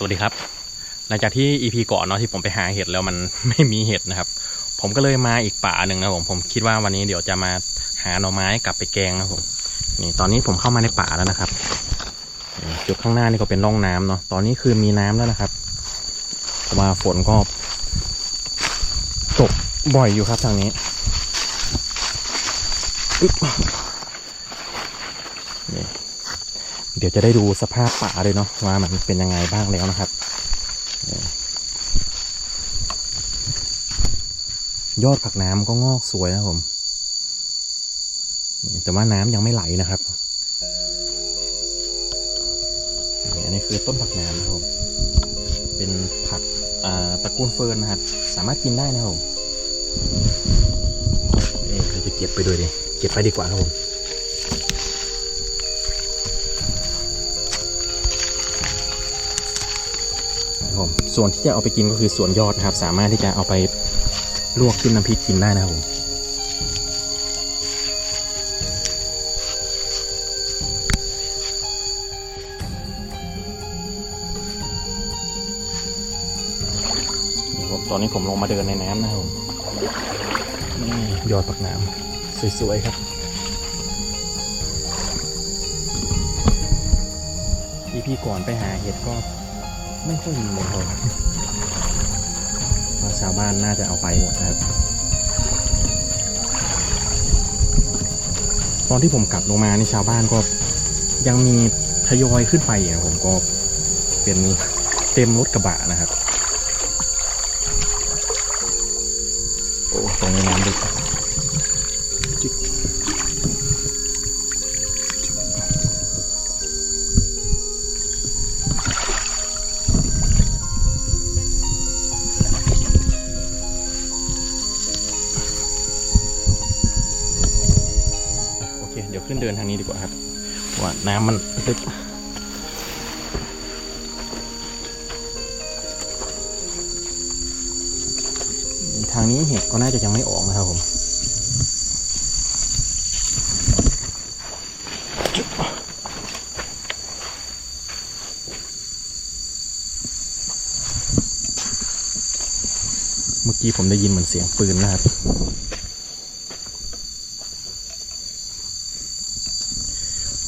สวัสดีครับ หลังจากที่ EP ก่อนเนาะที่ผมไปหาเห็ดแล้วมันไม่มีเห็ดนะครับ ผมก็เลยมาอีกป่าหนึ่งนะผมผมคิดว่าวันนี้เดี๋ยวจะมาหาหน่อไม้กลับไปแกงนะผมนี่ตอนนี้ผมเข้ามาในป่าแล้วนะครับจุดข้างหน้านี่ก็เป็นร่องน้ำเนาะตอนนี้คือมีน้ำแล้วนะครับเพราะว่าฝนก็ตกบ่อยอยู่ครับทางนี้นี่ เดี๋ยวจะได้ดูสภาพป่าเลยเนาะว่ามันเป็นยังไงบ้างแล้วนะครับ ยอดผักน้ำก็งอกสวยนะผม แต่ว่าน้ำยังไม่ไหลนะครับนี่อันนี้คือต้นผักน้ำนะครับผมเป็นผักอ่าตระกูลเฟิร์นนะครับ สามารถกินได้นะครับผมนี่เราจะเก็บไปด้วยดิ เก็บไปดีกว่าครับผม ส่วนที่จะเอาไปกินก็คือส่วนยอดนะครับ สามารถที่จะเอาไปลวกจิ้มน้ำพริกกินได้นะครับผมตอนนี้ผมลงมาเดินในน้ำนะครับผมนี่ยอดปักน้ำสวยๆครับที่พี่ก่อนไปหาเห็ดก็ ไม่ค่อยมีเลยครับว่าชาวบ้านน่าจะเอาไปหมดนะครับ ตอนที่ผมกลับลงมานี่ชาวบ้านก็ยังมีทยอยขึ้นไปอะผมก็เป็นเต็มรถกระบะนะครับ ขึ้นเดินทางนี้ดีกว่าครับว่าน้ำมันลึกทางนี้เห็ดก็น่าจะยังไม่ออกนะครับผมเมื่อกี้ผมได้ยินเหมือนเสียงปืนนะครับ เฮ้ย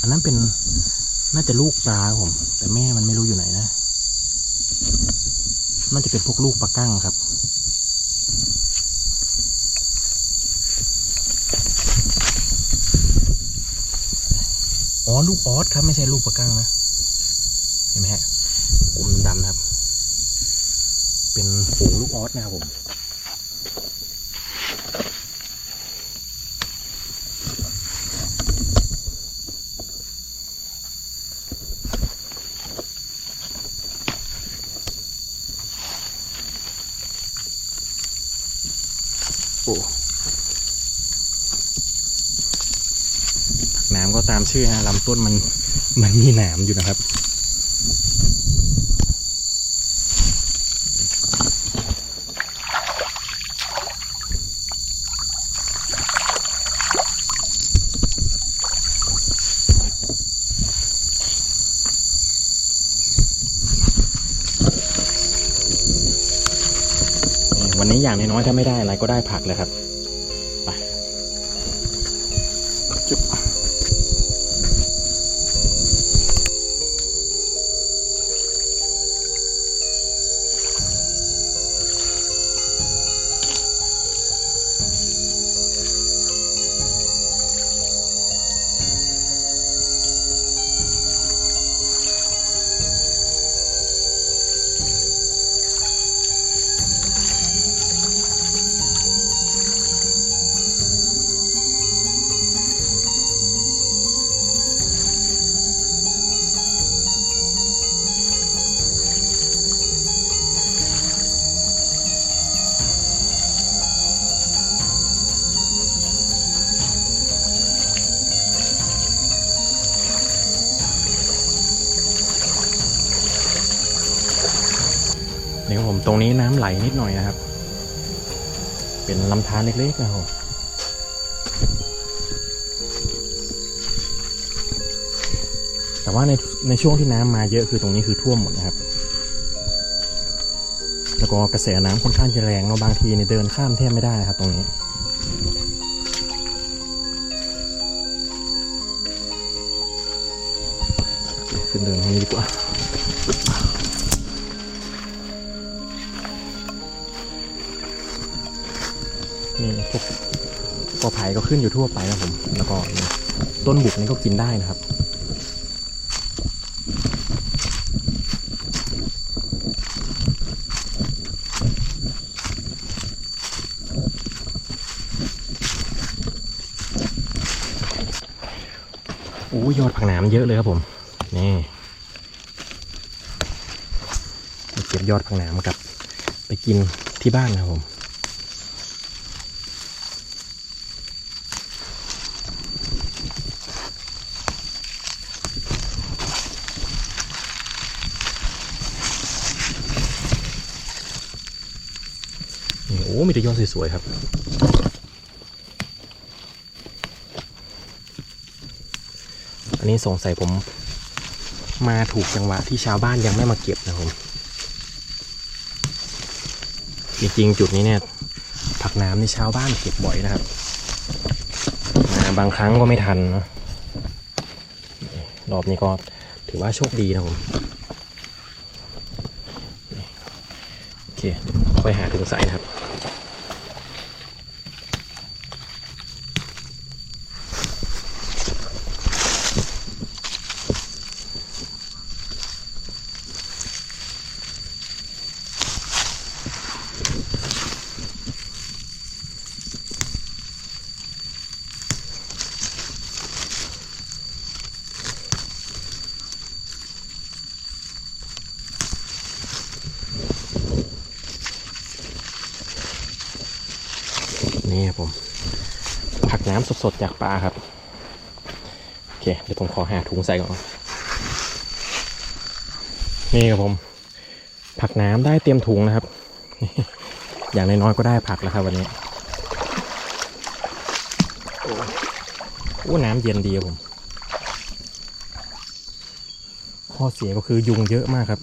อันนั้นเป็นน่าจะลูกปลาผม แต่แม่มันไม่รู้อยู่ไหนนะ น่าจะเป็นพวกลูกปลากั้งครับอ๋อลูกออสครับไม่ใช่ลูกปลากั้งนะ เห็นไหมฮะกลมดำๆนะครับ เป็นฝูงลูกออสนะครับผม โอ้ผักน้ำก็ตามชื่อฮะลำต้นมันมันมีหนามอยู่นะครับ วันนี้อย่างน้อยๆถ้าไม่ได้อะไรก็ได้ผักเลยครับ ครับผมตรงนี้น้ำไหลนิดหน่อยนะครับ เป็นลำธารเล็กๆนะครับ แต่ว่าในในช่วงที่น้ำมาเยอะคือตรงนี้คือท่วมหมดนะครับ แล้วก็กระแสน้ำค่อนข้างจะแรงเนาะบางทีเนี่ยเดินข้ามแทบไม่ได้ครับตรงนี้ขึ้นเดินทางนี้ดีกว่า นี่พวกกอไผ่ก็ขึ้นอยู่ทั่วไปนะผม แล้วก็ต้นบุกนี่ก็กินได้นะครับโอ้ยอดผักหนามเยอะเลยครับผม นี่เก็บยอดผักหนามกลับไปกินที่บ้านนะครับผม มีแต่ยอดสวยๆครับอันนี้สงสัยผมมาถูกจังหวะที่ชาวบ้านยังไม่มาเก็บนะผมจริงๆจุดนี้เนี่ย ผักน้ำนี่ชาวบ้านเก็บบ่อยนะครับมาบางครั้งก็ไม่ทันนะรอบนี้ก็ถือว่าโชคดีนะผมโอเคค่อยหาถุงใส่นะครับ นี่ครับผม ผักน้ำสดๆ จากปลาครับ โอเค เดี๋ยวผมขอหาถุงใส่ก่อน นี่ครับผม ผักน้ำได้เตรียมถุงนะครับ อย่างน้อยๆก็ได้ผักแล้วครับวันนี้โอ้น้ำเย็นดีครับผม ข้อเสียก็คือยุงเยอะมากครับ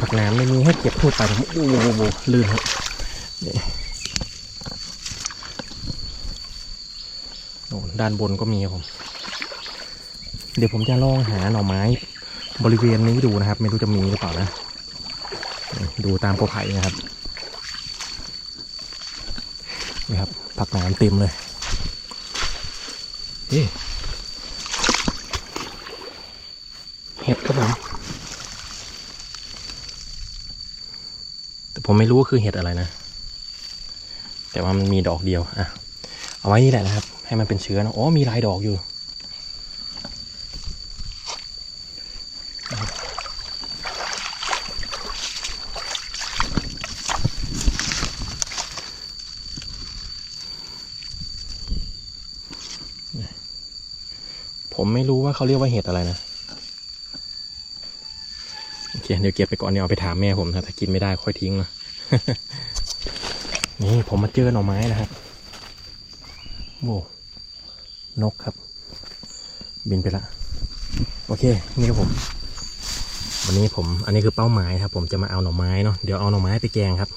ผักน้ำไม่มีให้เก็บทั่วไปผมโอ้โหโอ้โหลื่นครับนี่โอ้ด้านบนก็มีครับผม เดี๋ยวผมจะลองหาหน่อไม้ บริเวณนี้ดูนะครับ ไม่รู้จะมีหรือเปล่านะ ดูตามกอไผ่นะครับนี่ครับผักหน้ำเต็มเลยเห็ดครับผมแต่ผมไม่รู้ว่าคือเห็ดอะไรนะ แต่ว่ามันมีดอกเดียวอะเอาไว้นี่แหละนะครับ ให้มันเป็นเชื้อนะอ๋อมีหลายดอกอยู่ ผมไม่รู้ว่าเขาเรียกว่าเห็ดอะไรนะโอเคเดี๋ยวเก็บไปก่อนเดี๋ยวเอาไปถามแม่ผมนะถ้ากินไม่ได้ค่อยทิ้งนะนี่ผมมาเจอหน่อไม้นะครับโว้นกครับ บินไปละโอเค นี่ครับผม วันนี้ผม อันนี้คือเป้าหมายครับ ผมจะมาเอาหน่อไม้เนาะเดี๋ยวเอาหน่อไม้ไปแกงครับ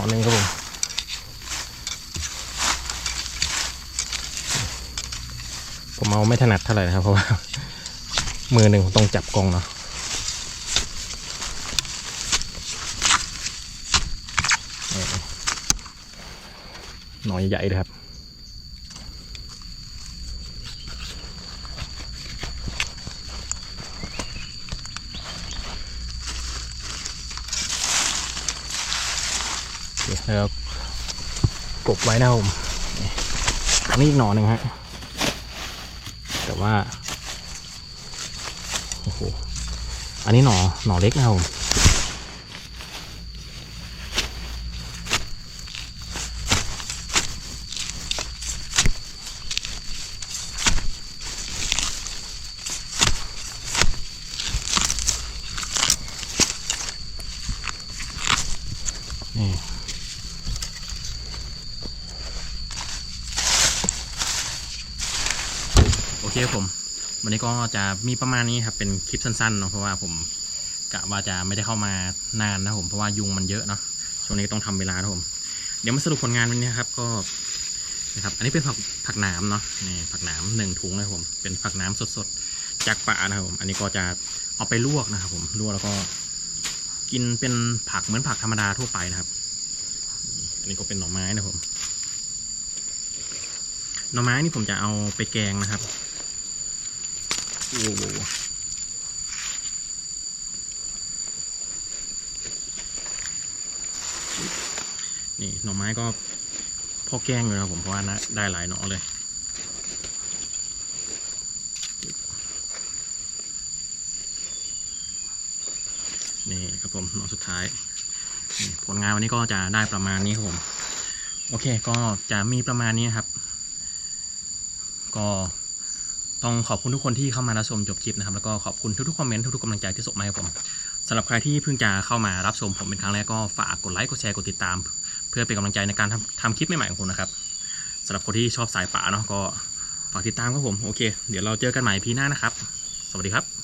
นอนหนึ่งครับผมผมเอาไม่ถนัดเท่าไหร่นะครับเพราะว่ามือหนึ่งต้องจับกองเนาะหน่อยใหญ่เลยครับ โอเค แล้วกบไว้นะครับผมอันนี้อีกหน่อหนึ่งฮะแต่ว่าโอ้โหอันนี้หน่อหน่อเล็กนะครับผม ครับผม วันนี้ก็จะมีประมาณนี้ครับ เป็นคลิปสั้นๆเนาะเพราะว่าผมกะว่าจะไม่ได้เข้ามานานนะผมเพราะว่ายุงมันเยอะเนาะช่วงนี้ต้องทำเวลานะครับผม เดี๋ยวมาสรุปผลงานวันนี้ครับก็นะครับ อันนี้เป็นผักผักหนามเนาะนี่ผักหนามหนึ่งถุงนะครับผม เป็นผักหนามสดๆจากป่านะครับผม อันนี้ก็จะเอาไปลวกนะครับผมลวกแล้วก็ กินเป็นผักเหมือนผักธรรมดาทั่วไปนะครับ อันนี้ก็เป็นหน่อไม้นะผมหน่อไม้นี่ผมจะเอาไปแกงนะครับ โอ้โหนี่หน่อไม้ก็พอแกงอยู่นะครับผมเพราะว่านะได้หลายหน่อเลยนี่ครับผมหน่อสุดท้าย ผลงานวันนี้ก็จะได้ประมาณนี้ครับผม โอเคก็จะมีประมาณนี้ครับ ก็ ต้องขอบคุณทุกคนที่เข้ามารับชมจบคลิปนะครับแล้วก็ขอบคุณทุกๆคอมเมนต์ทุกๆกำลังใจที่ส่งมาให้ผมสำหรับใครที่เพิ่งจะเข้ามารับชมผมเป็นครั้งแรกก็ฝากกดไลค์กดแชร์กดติดตาม เพื่อเป็นกำลังใจในการทำทำคลิปใหม่ๆของผมนะครับสำหรับคนที่ชอบสายป่าเนาะก็ฝากติดตามครับผมโอเค เดี๋ยวเราเจอกันใหม่พีหน้านะครับ สวัสดีครับ